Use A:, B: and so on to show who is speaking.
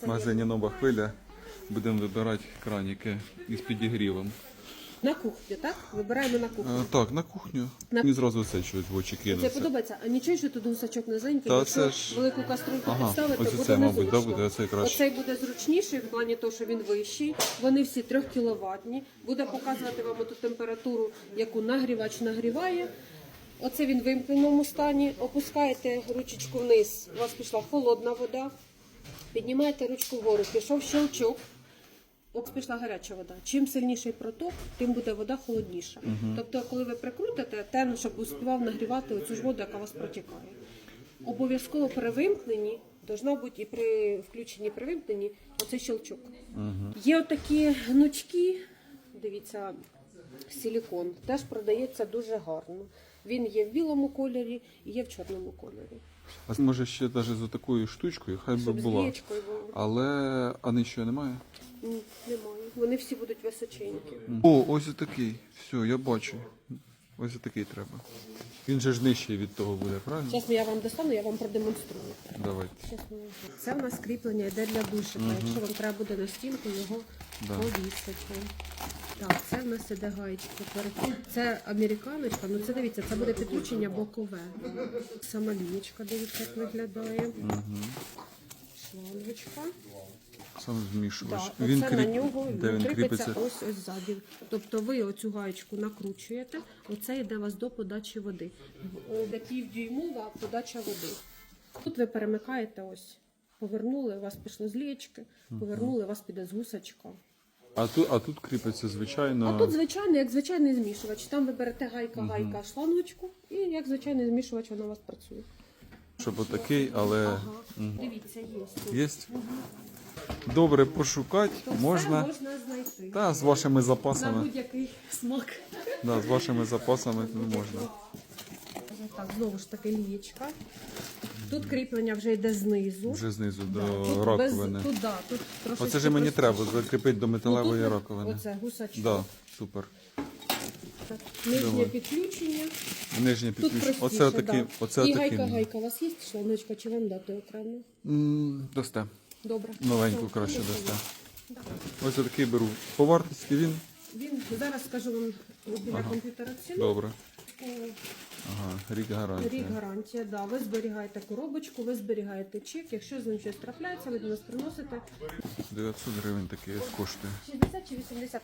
A: Це
B: В магазині нова хвиля. Будемо вибирати краніки із підігрівом.
A: На кухню, так? Вибираємо на кухню.
B: Е, так, на кухню.
A: На-
B: Мені зразу це щось в очі
A: Це подобається, а нічого, що тут гусачок низенький,
B: Та
A: якщо
B: це ж-
A: велику каструльку
B: Ага,
A: підставити,
B: ось
A: буде
B: оце, мабуть, да, буде, оцей краще.
A: Оцей буде зручніший в плані того, що він вищий. Вони всі 3 кіловатні. Буде показувати вам ту температуру, яку нагрівач нагріває. Оце він в вимкненому стані. Опускаєте ручечку вниз, у вас пішла холодна вода. Піднімаєте ручку вгору, пішов щелчок. От пішла гаряча вода. Чим сильніший проток, тим буде вода холодніша. Тобто, коли ви прикрутите, тен, щоб успівав нагрівати оцю ж воду, яка у вас протікає. Обов'язково при вимкненні, должна бути і при включенні при вимкненні оцей щелчок. Є отакі гнучки, дивіться, силікон, теж продається дуже гарно. Він є в білому кольорі і є в чорному кольорі.
B: А може ще навіть за такою штучкою, хай би
A: Щоб з
B: була.
A: лієчкою було.
B: Але а нічого немає.
A: Ні, немає. Вони всі будуть височенькі.
B: О, ось такий. Все, я бачу. Ось такий треба. Він же ж нижчий від того буде, правильно?
A: Зараз я вам достану, я вам продемонструю.
B: Давайте.
A: Щас ми- Це в нас кріплення йде для душика. Якщо вам треба буде на стінку, його
B: Да.
A: повісити. Так, це в нас іде гаєчка. Це американочка, ну це дивіться, це буде підключення бокове. Сама лінічка, дивіться, як виглядає. Шлангочка.
B: Сам змішувач.
A: Так,
B: він
A: оце на нього
B: Де він
A: кріпиться
B: кріпиться?
A: ось ось ззаді. Тобто ви оцю гаєчку накручуєте, оце йде вас до подачі води. Е, Де півдюймова подача води. Тут ви перемикаєте ось. Повернули, у вас пішло з лієчки, повернули, у вас піде з гусачка.
B: А тут, а тут кріпиться звичайно.
A: А тут звичайний, як звичайний змішувач. Там ви берете гайка-гайка шлангочку, і як звичайний змішувач вона у вас працює.
B: Щоб отакий, але
A: Ага. Дивіться, є. тут.
B: є. Добре пошукати
A: То все
B: можна.
A: можна знайти.
B: Та з вашими
A: На
B: запасами.
A: будь-який смак.
B: Да, з вашими запасами можна.
A: Так, знову ж таки лієчка. Тут кріплення вже йде знизу.
B: Вже знизу до
A: тут
B: раковини.
A: Без, тут, да, тут трошечки
B: Оце ж мені
A: простіше.
B: треба закріпити до металевої
A: Ну, тут
B: раковини.
A: Оце гусачок.
B: Да, супер.
A: Так, Нижнє
B: Давай.
A: підключення.
B: Нижнє
A: Тут
B: підключення.
A: простіше,
B: Оце отакий.
A: да.
B: Оце
A: І
B: отакий.
A: гайка-гайка. У вас є шланочка, чи вам дати окремо?
B: М, Дасте.
A: Добре.
B: Новеньку
A: Все,
B: краще
A: ну,
B: дасте. Ось такий беру. По вартості він.
A: Він зараз скажу вам біля комп'ютера ціну.
B: Добре.
A: О,
B: Ага, рік гарантія.
A: Рік гарантія, да. Ви зберігаєте коробочку, ви зберігаєте чек. Якщо з ним щось трапляється, ви до нас приносите
B: 900 гривень такі коштує.
A: 60 чи 80